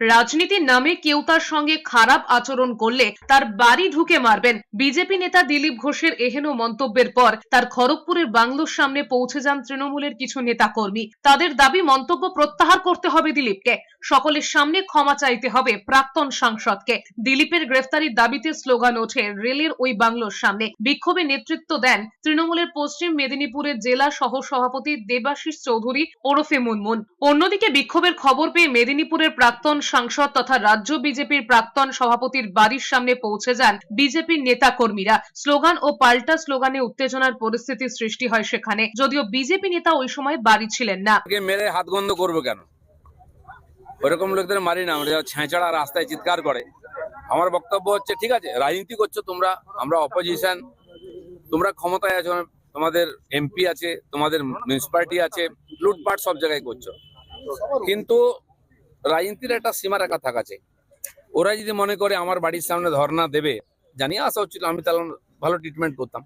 রাজনীতির নামে কেউ তার সঙ্গে খারাপ আচরণ করলে তার বাড়ি ঢুকে মারবেন। বিজেপি নেতা দিলীপ ঘোষের এহেন মন্তব্যের পর তার খড়গপুরের বাংলোর সামনে পৌঁছে যান তৃণমূলের কিছু নেতাকর্মী। তাদের দাবি মন্তব্য প্রত্যাহার করতে হবে দিলীপকে। সকলের সামনে ক্ষমা চাইতে হবে প্রাক্তন সাংসদকে। দিলীপের গ্রেফতারির দাবিতে স্লোগান ওঠে রেলের ওই বাংলোর সামনে। বিক্ষোভে নেতৃত্ব দেন তৃণমূলের পশ্চিম মেদিনীপুরের জেলা সহ সভাপতি দেবাশিস চৌধুরী ওরফে মুনমুন। অন্যদিকে বিক্ষোভের খবর পেয়ে মেদিনীপুরের প্রাক্তন সাংসদ তথা রাজ্য বিজেপির প্রাক্তন সভাপতির বাড়ির সামনে পৌঁছে যান বিজেপির নেতা কর্মীরা স্লোগান ও পাল্টা স্লোগানে উত্তেজনার পরিস্থিতি সৃষ্টি হয় সেখানে। যদিও বিজেপি নেতা ওই সময় বাড়ি ছিলেন না। মেরে হাত গন্ধ করব কেন? ওরকম লোকদের মারি না, আমরা ছেঁচড়া রাস্তায় চিৎকার করে। আমার বক্তব্য হচ্ছে, ঠিক আছে, রাজনীতি করছ তোমরা, আমরা অপোজিশন তোমরা ক্ষমতায় আছো, তোমাদের এমপি আছে, তোমাদের মিউনিসিপালিটি আছে, লুটপাট সব জায়গায় করছ। কিন্তু রাজনীতির একটা সীমা রেখা থাকা চাই। ওরা যদি মনে করে আমার বাড়ির সামনে ধর্ণা দেবে, জানিয়ে আসা হচ্ছিল আমি তাহলে ভালো ট্রিটমেন্ট করতাম।